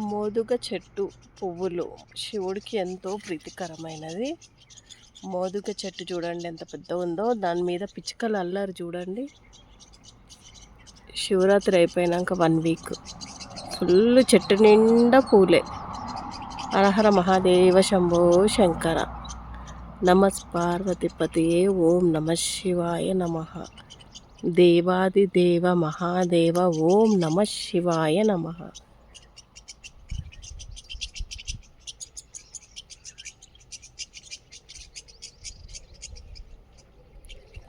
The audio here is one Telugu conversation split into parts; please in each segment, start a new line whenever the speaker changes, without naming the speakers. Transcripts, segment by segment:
మోదుగ చెట్టు పువ్వులు. శివుడికి ఎంతో ప్రీతికరమైనది. మోదుగ చెట్టు చూడండి ఎంత పెద్ద ఉందో. దాని మీద పిచ్చుకలు అల్లారు చూడండి. శివరాత్రి అయిపోయినాక వన్ వీక్. ఫుల్ చెట్టు నిండా పూలే. అరహర మహాదేవ శంభో శంకర. నమస్ పార్వతిపతియే ఓం నమ శివాయ నమ. దేవాది దేవ మహాదేవ ఓం నమ శివాయ నమ.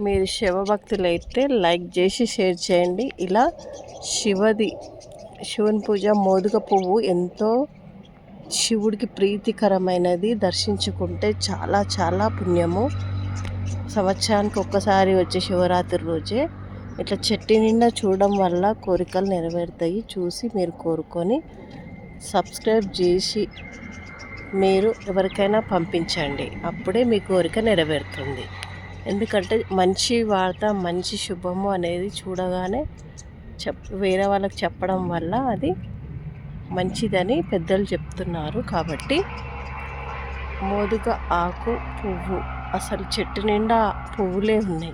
మీరు శివభక్తులు అయితే లైక్ చేసి షేర్ చేయండి. ఇలా శివది శివుని పూజ మోదుగ పువ్వు ఎంతో శివుడికి ప్రీతికరమైనది. దర్శించుకుంటే చాలా చాలా పుణ్యము. సంవత్సరానికి ఒక్కసారి వచ్చే శివరాత్రి రోజే ఇట్లా చెట్టు నిండా చూడడం వల్ల కోరికలు నెరవేరుతాయి. చూసి మీరు కోరుకొని సబ్స్క్రైబ్ చేసి మీరు ఎవరికైనా పంపించండి. అప్పుడే మీ కోరిక నెరవేరుతుంది. ఎందుకంటే మంచి వార్త మంచి శుభము అనేది చూడగానే చెప్ వేరే వాళ్ళకి చెప్పడం వల్ల అది మంచిదని పెద్దలు చెప్తున్నారు కాబట్టి మోదుగ ఆకు పువ్వు అసలు చెట్టు నిండా పువ్వులే ఉన్నాయి.